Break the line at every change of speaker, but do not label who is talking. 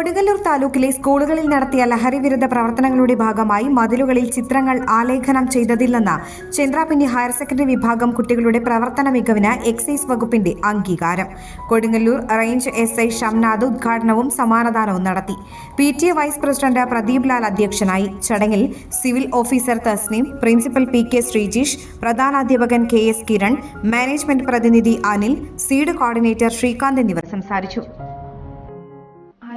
കൊടുങ്ങല്ലൂർ താലൂക്കിലെ സ്കൂളുകളിൽ നടത്തിയ ലഹരി വിരുദ്ധ പ്രവർത്തനങ്ങളുടെ ഭാഗമായി മതിലുകളിൽ ചിത്രങ്ങൾ ആലേഖനം ചെയ്തതിൽ നിന്ന് ചന്ദ്രാപിന്നി ഹയർ സെക്കൻഡറി വിഭാഗം കുട്ടികളുടെ പ്രവർത്തന മികവിന് എക്സൈസ് വകുപ്പിന്റെ അംഗീകാരം. Kodungallur range S I Shamnath ഉദ്ഘാടനവും സമാനദാനവും നടത്തി. P T A vice president Pradeep Lal അധ്യക്ഷനായി ചടങ്ങിൽ civil officer Tasneem principal P K Sreejish പ്രധാനാധ്യാപകൻ K S Kiran management പ്രതിനിധി അനിൽ സീഡ് കോർഡിനേറ്റർ ശ്രീകാന്ത് എന്നിവർ സംസാരിച്ചു.